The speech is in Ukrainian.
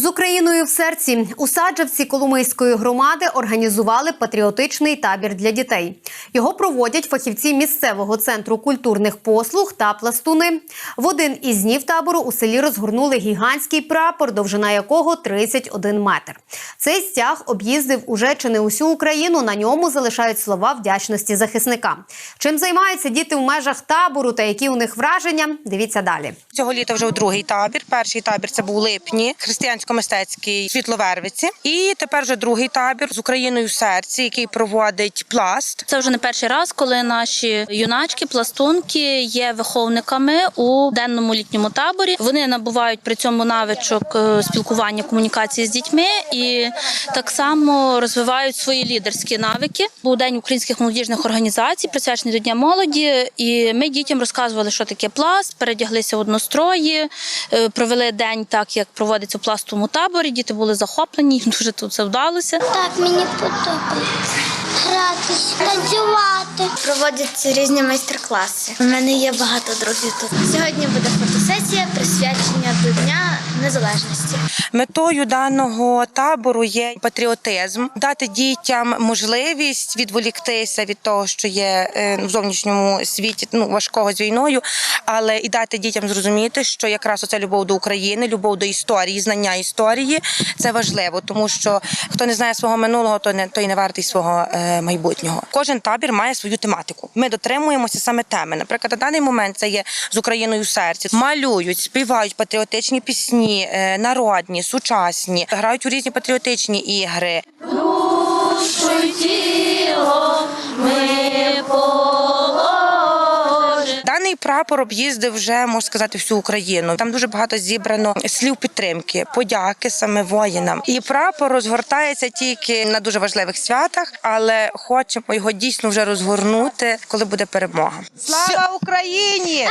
З Україною в серці у Саджавці Коломийської громади організували патріотичний табір для дітей. Його проводять фахівці місцевого центру культурних послуг та пластуни. В один із днів табору у селі розгорнули гігантський прапор, довжина якого 31 метр. Цей стяг об'їздив уже чи не усю Україну. На ньому залишають слова вдячності захисникам. Чим займаються діти в межах табору та які у них враження? Дивіться далі. Цього літа вже у другий табір. Перший табір це був у липні, християнсько-мистецький світловервиці. І тепер вже другий табір з Україною в серці, який проводить пласт. Це вже не перший раз, коли наші юначки, пластунки є виховниками у денному літньому таборі. Вони набувають при цьому навичок е, спілкування, комунікації з дітьми і так само розвивають свої лідерські навики. Був день українських молодіжних організацій, присвячений до Дня молоді. І ми дітям розказували, що таке пласт, передяглися однострої, е, провели день так, як проводиться у пластовому таборі. Діти були захоплені, їм дуже тут це вдалося. Так, мені подобається. Гратись, танцювати. Проводяться різні майстер-класи. У мене є багато друзів тут. Сьогодні буде фотосесія присвячення до Дня Незалежності. Метою даного табору є патріотизм, дати дітям можливість відволіктися від того, що є е, в зовнішньому світі ну важкого з війною, але і дати дітям зрозуміти, що якраз оця любов до України, любов до історії, знання історії це важливо, тому що хто не знає свого минулого, то не той не вартий свого е, майбутнього. Кожен табір має свою тематику. Ми дотримуємося саме теми. Наприклад, на даний момент це є з Україною в серці. Малюють, співають патріотичні пісні, е, народні, сучасні, грають у різні патріотичні ігри. Прапор об'їздив вже можна сказати всю Україну. Там дуже багато зібрано слів підтримки, подяки саме воїнам. І прапор розгортається тільки на дуже важливих святах, але хочемо його дійсно вже розгорнути, коли буде перемога. Слава Україні!